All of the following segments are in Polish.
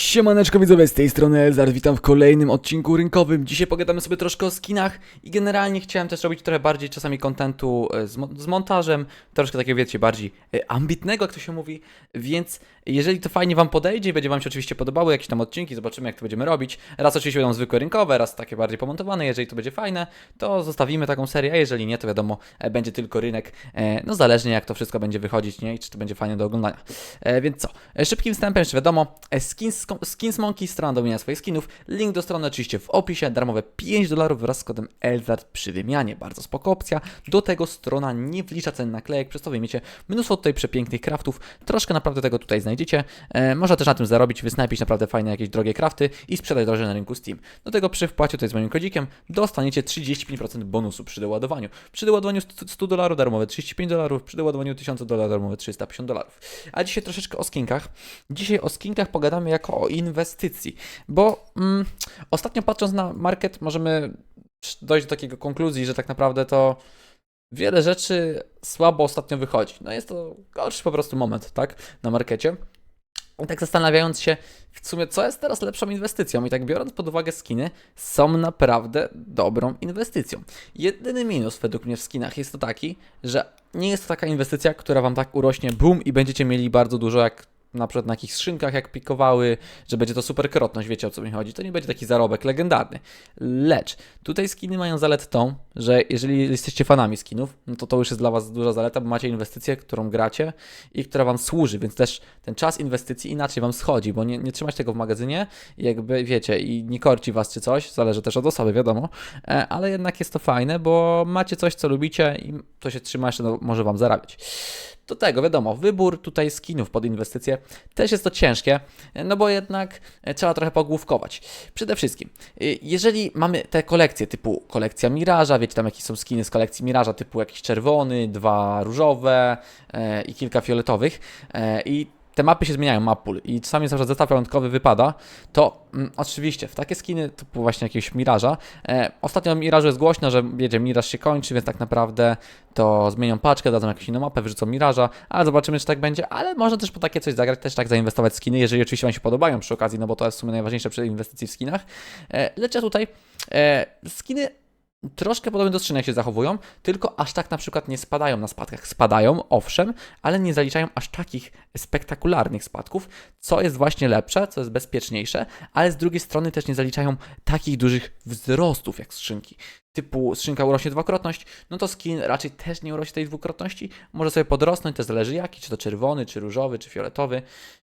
Siemaneczko widzowie, z tej strony Elzar, witam w kolejnym odcinku rynkowym. Dzisiaj pogadamy sobie troszkę o skinach i generalnie chciałem też robić trochę bardziej czasami kontentu e, z, z montażem, troszkę takiego wiecie, bardziej e, ambitnego, jak to się mówi, więc jeżeli to fajnie wam podejdzie i będzie wam się oczywiście podobały jakieś tam odcinki, zobaczymy jak to będziemy robić. Raz oczywiście będą zwykłe rynkowe, raz takie bardziej pomontowane, jeżeli to będzie fajne, to zostawimy taką serię, a jeżeli nie, to wiadomo, e, będzie tylko rynek, no zależnie jak to wszystko będzie wychodzić, nie, i czy to będzie fajne do oglądania. Więc co, szybkim wstępem jeszcze wiadomo, skins, skins Monkey, strona do wymiany swoich skinów, link do strony oczywiście w opisie, darmowe 5 dolarów wraz z kodem ELZARD przy wymianie, bardzo spoko opcja, do tego strona nie wlicza cen naklejek, przez to wyjmiecie mnóstwo tutaj przepięknych craftów, troszkę naprawdę tego tutaj znajdziecie, e, można też na tym zarobić, wysnajpić naprawdę fajne jakieś drogie crafty i sprzedać drożej na rynku Steam. Do tego przy wpłacie tutaj z moim kodzikiem dostaniecie 35% bonusu przy doładowaniu. Przy doładowaniu 100 dolarów darmowe 35 dolarów, przy doładowaniu 1000 dolarów darmowe 350 dolarów. A dzisiaj troszeczkę o skinkach. Dzisiaj o skinkach pogadamy jako o inwestycji, bo mm, ostatnio patrząc na market możemy dojść do takiego konkluzji, że tak naprawdę to wiele rzeczy słabo ostatnio wychodzi. No jest to gorszy po prostu moment, tak, na markecie. I tak zastanawiając się, w sumie, co jest teraz lepszą inwestycją, i tak biorąc pod uwagę skiny, są naprawdę dobrą inwestycją. Jedyny minus według mnie w skinach jest to taki, że nie jest to taka inwestycja, która wam tak urośnie boom i będziecie mieli bardzo dużo jak na przykład na jakichś skrzynkach jak pikowały, że będzie to super krotność, wiecie o co mi chodzi. To nie będzie taki zarobek legendarny. Lecz tutaj skiny mają zaletę tą, że jeżeli jesteście fanami skinów, no to to już jest dla was duża zaleta, bo macie inwestycję, którą gracie i która wam służy, więc też ten czas inwestycji inaczej wam schodzi, bo nie, nie trzymać tego w magazynie, jakby wiecie, i nie korci was czy coś, zależy też od osoby, wiadomo, e, ale jednak jest to fajne, bo macie coś, co lubicie i to się trzyma jeszcze, no, może wam zarabiać. Do tego, wiadomo, wybór tutaj skinów pod inwestycje też jest to ciężkie, no bo jednak e, trzeba trochę pogłówkować. Przede wszystkim, y, jeżeli mamy te kolekcje typu kolekcja Miraża, wiecie tam jakie są skiny z kolekcji Miraża, typu jakiś czerwony, dwa różowe e, i kilka fioletowych e, i te mapy się zmieniają, map pool, i czasami zawsze zestaw piątkowy wypada, to mm, oczywiście w takie skiny typu właśnie jakiegoś Miraża, e, ostatnio Mirażu jest głośno, że wiecie, Miraż się kończy, więc tak naprawdę to zmienią paczkę, dadzą jakąś inną mapę, wyrzucą Miraża, ale zobaczymy, czy tak będzie, ale można też po takie coś zagrać, też tak zainwestować w skiny, jeżeli oczywiście Wam się podobają przy okazji, no bo to jest w sumie najważniejsze przy inwestycji w skinach. E, lecz ja tutaj e, skiny troszkę podobnie do skrzynek się zachowują, tylko aż tak na przykład nie spadają na spadkach. Spadają, owszem, ale nie zaliczają aż takich spektakularnych spadków, co jest właśnie lepsze, co jest bezpieczniejsze, ale z drugiej strony też nie zaliczają takich dużych wzrostów jak skrzynki. Typu skrzynka urośnie dwukrotność, no to skin raczej też nie urośnie tej dwukrotności, może sobie podrosnąć, to zależy jaki, czy to czerwony, czy różowy, czy fioletowy.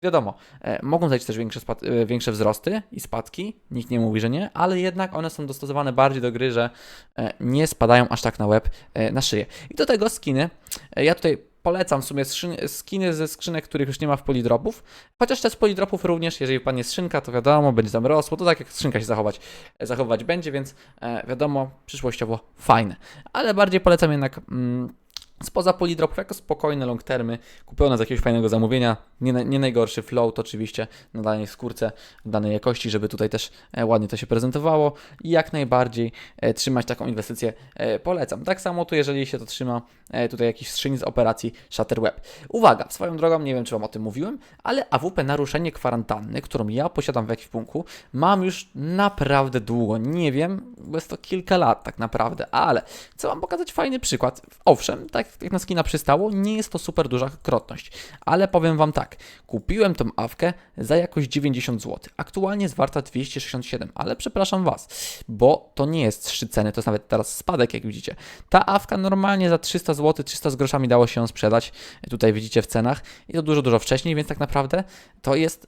Wiadomo, e, mogą zajść też większe, spad- e, większe wzrosty i spadki, nikt nie mówi, że nie, ale jednak one są dostosowane bardziej do gry, że e, nie spadają aż tak na łeb, e, na szyję. I do tego skiny, e, ja tutaj polecam w sumie skiny ze skrzynek, których już nie ma w polidropów, chociaż te z polidropów również, jeżeli padnie skrzynka, to wiadomo, będzie tam rosło, to tak jak skrzynka się zachować, e, zachowywać będzie, więc e, wiadomo, przyszłościowo fajne. Ale bardziej polecam jednak mm, spoza polidropów, jako spokojne long termy, kupione z jakiegoś fajnego zamówienia, nie, nie najgorszy float oczywiście na danej skórce, danej jakości, żeby tutaj też e, ładnie to się prezentowało i jak najbardziej e, trzymać taką inwestycję e, polecam. Tak samo tu, jeżeli się to trzyma tutaj jakiś strzyn z operacji Shutter Web. Uwaga, swoją drogą, nie wiem czy Wam o tym mówiłem, ale AWP naruszenie kwarantanny, którą ja posiadam w ekwipunku, mam już naprawdę długo. Nie wiem, bo jest to kilka lat tak naprawdę, ale chcę Wam pokazać fajny przykład. Owszem, tak jak na skina przystało, nie jest to super duża krotność, ale powiem Wam tak, kupiłem tą awkę za jakoś 90 zł. Aktualnie jest warta 267, ale przepraszam Was, bo to nie jest trzy ceny, to jest nawet teraz spadek, jak widzicie. Ta awka normalnie za 300 zł, 300 z groszami dało się ją sprzedać, tutaj widzicie w cenach i to dużo, dużo wcześniej, więc tak naprawdę to jest,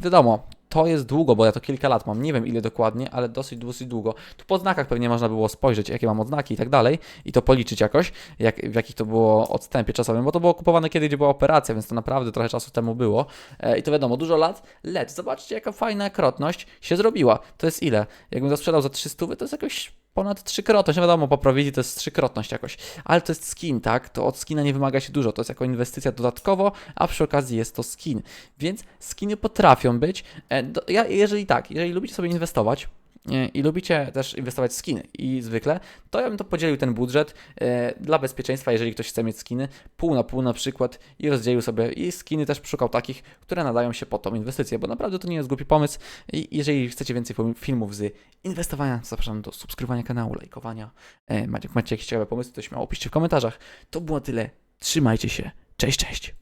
wiadomo, to jest długo, bo ja to kilka lat mam, nie wiem ile dokładnie, ale dosyć, dosyć długo. Tu po znakach pewnie można było spojrzeć, jakie mam odznaki i tak dalej i to policzyć jakoś, jak, w jakich to było odstępie czasowym, bo to było kupowane kiedy, gdzie była operacja, więc to naprawdę trochę czasu temu było e, i to wiadomo, dużo lat, lecz zobaczcie jaka fajna krotność się zrobiła. To jest ile? Jakbym to sprzedał za 300, to jest jakoś ponad trzykrotność, no wiadomo, po prowizji to jest trzykrotność jakoś, ale to jest skin, tak? To od skina nie wymaga się dużo, to jest jako inwestycja dodatkowo, a przy okazji jest to skin, więc skiny potrafią być, e, ja, jeżeli tak, jeżeli lubicie sobie inwestować, i lubicie też inwestować w skiny i zwykle, to ja bym to podzielił ten budżet e, dla bezpieczeństwa, jeżeli ktoś chce mieć skiny, pół na pół na przykład i rozdzielił sobie i skiny też szukał takich, które nadają się pod tą inwestycję, bo naprawdę to nie jest głupi pomysł i jeżeli chcecie więcej film- filmów z inwestowania, to zapraszam do subskrybowania kanału, lajkowania. E, macie, macie jakieś ciekawe pomysły, to śmiało piszcie w komentarzach. To było tyle. Trzymajcie się. Cześć, cześć.